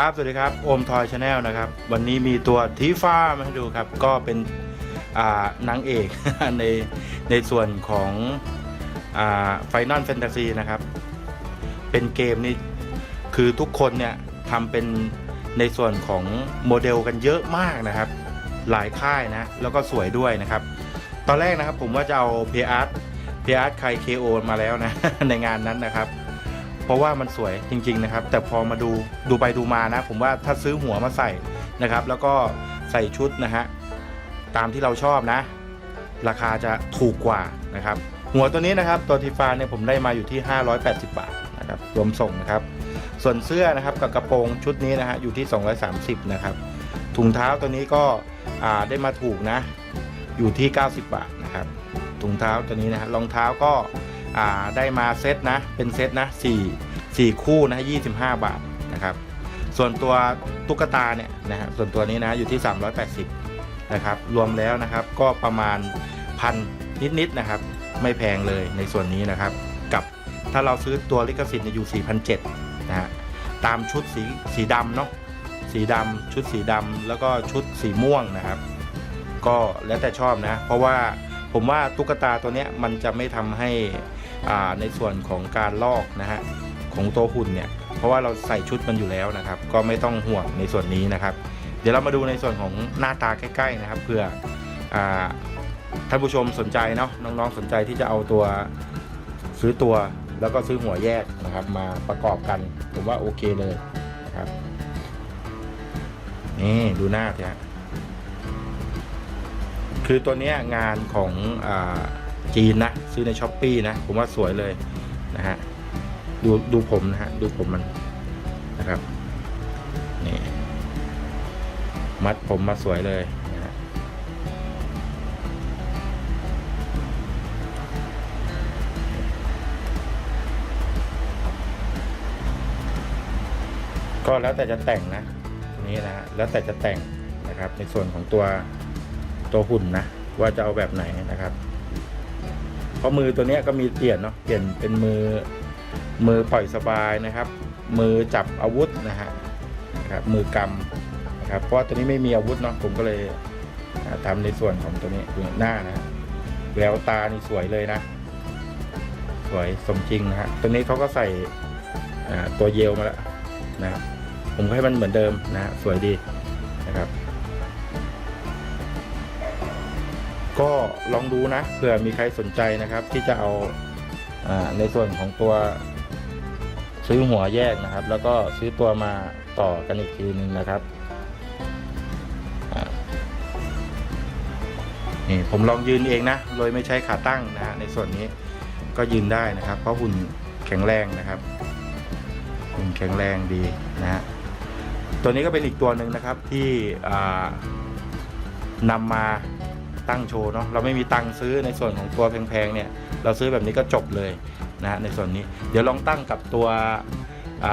ครับ สวัสดีครับ โอมทอยชาแนลนะครับ วันนี้มีตัวทีฟ้ามาให้ดูครับ ก็เป็นนางเอกในในส่วนของไฟนอลแฟนตาซีนะครับ เป็นเกมนี่คือทุกคนเนี่ยทำเป็นในส่วนของโมเดลกันเยอะมากนะครับ หลายค่ายนะ แล้วก็สวยด้วยนะครับ ตอนแรกนะครับผมว่าจะเอาเพอาร์ตเพอาร์ตใครเคโอมาแล้วนะ ในงานนั้นนะครับ เพราะว่ามันสวยจริง ๆนะครับ แต่พอมาดูดูไปดูมานะ ผมว่าถ้าซื้อหัวมาใส่นะครับ แล้วก็ใส่ชุดนะฮะตามที่เราชอบนะ ราคาจะถูกกว่านะครับ หัวตัวนี้นะครับตัวทีฟาเนี่ยผมได้มาอยู่ที่ 580 บาทนะครับรวมส่งนะครับ ส่วนเสื้อนะครับกับกระโปรงชุดนี้นะฮะอยู่ที่ 230 นะครับถุงเท้าตัวนี้ก็ได้มาถูกนะ อยู่ที่ 90 บาทนะครับถุงเท้าตัวนี้นะฮะรองเท้าก็ ได้มาเซตนะเป็นเซตนะ4 4 คู่นะ25 บาทนะครับส่วนตัวตุ๊กตาเนี่ยนะฮะส่วนตัวนี้นะอยู่ที่ 380นะครับรวมแล้วนะครับก็ประมาณพันนิดๆนะครับไม่แพงเลยในส่วนนี้นะครับ กับถ้าเราซื้อตัวลิขสิทธิ์เนี่ยอยู่4,700นะฮะตามชุดสีสีดำเนาะสีดำชุดสีดำแล้วก็ชุดสีม่วงนะครับ ก็แล้วแต่ชอบนะ เพราะว่าผมว่าตุ๊กตาตัวเนี้ยมันจะไม่ทำให้ ในส่วนของการลอกนะฮะของตัวหุ่นเนี่ยเพราะว่าเราใส่ชุดมันอยู่แล้วนะครับ ก็ไม่ต้องห่วงในส่วนนี้นะครับ เดี๋ยวเรามาดูในส่วนของหน้าตาใกล้ๆนะครับเพื่ออท่านผู้ชมสนใจเนาะน้องๆสนใจที่จะเอาตัวซื้อตัวแล้วก็ซื้อหัวแยกนะครับ มาประกอบกันผมว่าโอเคเลยนะครับนี่ดูหน้าเถอะคือตัวนี้งานของอา จีนนะ ซื้อในช้อปปีนะ ผมว่าสวยเลยนะฮะ ดูดูผมนะฮะ ดูผมมันนะครับ นี่ มัดผมมาสวยเลยนะฮะก็แล้วแต่จะแต่งนะนี่นะฮะแล้วแต่จะแต่งนะครับในส่วนของตัวตัวหุ่นนะ ว่าจะเอาแบบไหนนะครับ ราะมือตัวนี้ก็มีเปลี่ยนเนาะเปลี่ยนเป็นมือมือปล่อยสบายนะครับ มือจับอาวุธนะฮะครับมือกำนะครับเพราะตัวนี้ไม่มีอาวุธเนาะผมก็เลยอ่าทำในส่วนของตัวนี้หน้านะแววตานี่สวยเลยนะ สวยสมจริงนะฮะตัวนี้เขาก็ใส่ตัวเยลมาแล้วนะผมก็ให้มันเหมือนเดิมนะสวยดี ก็ลองดูนะเผื่อมีใครสนใจนะครับ ที่จะเอาอาในส่วนของตัวซื้อหัวแยกนะครับ แล้วก็ซื้อตัวมาต่อกันอีกทีหนึ่งนะครับนี่ผมลองยืนเองนะโดยไม่ใช้ขาตั้งนะฮะในส่วนนี้ก็ยืนได้นะครับ เพราะหุ่นแข็งแรงนะครับหุ่นแข็งแรงดีนะฮะตัวนี้ก็เป็นอีกตัวหนึ่งนะครับที่นำมา ตั้งโชว์เนาะเราไม่มีตังค์ซื้อในส่วนของตัวแพงๆเนี่ยเราซื้อแบบนี้ก็จบเลยนะฮะในส่วนนี้เดี๋ยวลองตั้งกับตัวอ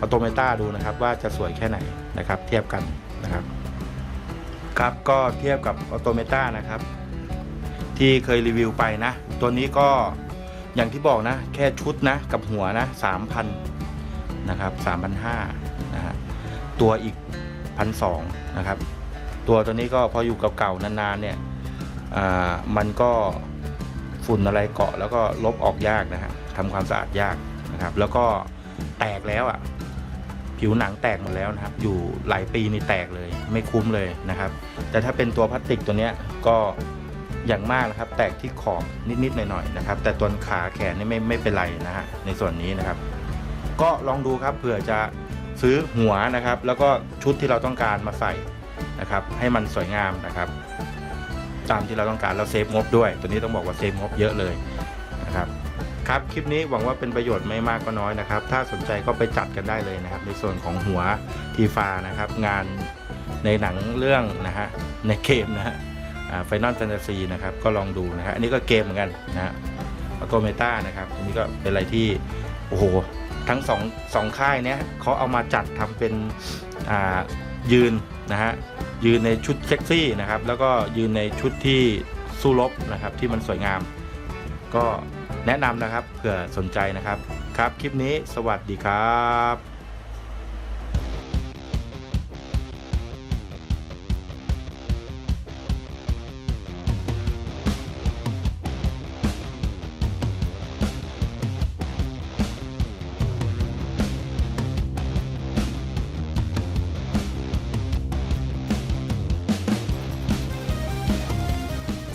อโตเมต้าดูนะครับว่าจะสวยแค่ไหนนะครับ เทียบกันนะครับครับก็เทียบกับออโตเมต้านะครับ ที่เคยรีวิวไปนะ ตัวนี้ก็อย่างที่บอกนะ แค่ชุดนะกับหัวนะ3,000นะครับ3,500นะฮะตัวอีก1,200นะครับ ตัวตัวนี้ก็พออยู่กับเก่านานๆเนี่ย มันก็ฝุ่นอะไรเกาะแล้วก็ลบออกยากนะฮะทำความสะอาดยากนะครับ แล้วก็แตกแล้วอะ่ะผิวหนังแตกหมดแล้วนะครับ อยู่หลายปีนี่แตกเลย ไม่คุ้มเลยนะครับ แต่ถ้าเป็นตัวพลาสติกตัวเนี้ยก็อย่างมากนะครับ แตกที่ขอบนิดๆหน่อยๆนะครับ แต่ตัวขาแขนนี่ไม่ไม่เป็นไรนะฮะในส่วนนี้นะครับ ก็ลองดูครับเผื่อจะซื้อหัวนะครับ แล้วก็ชุดที่เราต้องการมาใส่นะครับ ให้มันสวยงามนะครับ ตามที่เราต้องการเราเซฟงบด้วย ตัวนี้ต้องบอกว่าเซฟงบเยอะเลยนะครับครับคลิปนี้หวังว่าเป็นประโยชน์ไม่มากก็น้อยนะครับ ถ้าสนใจก็ไปจัดกันได้เลยนะครับ ในส่วนของหัวทีฟานะครับ งานในหนังเรื่องนะฮะในเกมนะฮะไฟนอลแฟนตาซีนะครับก็ลองดูนะฮะอันนี้ก็เกมเหมือนกันนะฮะออโตเมตานะครับอันนี้ก็เป็นอะไรที่โอ้โหทั้งสองสองค่ายเนี้ยเขาเอามาจัดทำเป็นยืนนะฮะ ยืนในชุดเซ็กซี่นะครับ แล้วก็ยืนในชุดที่สู้รบนะครับ ที่มันสวยงาม ก็แนะนำนะครับเผื่อสนใจนะครับ ครับคลิปนี้สวัสดีครับ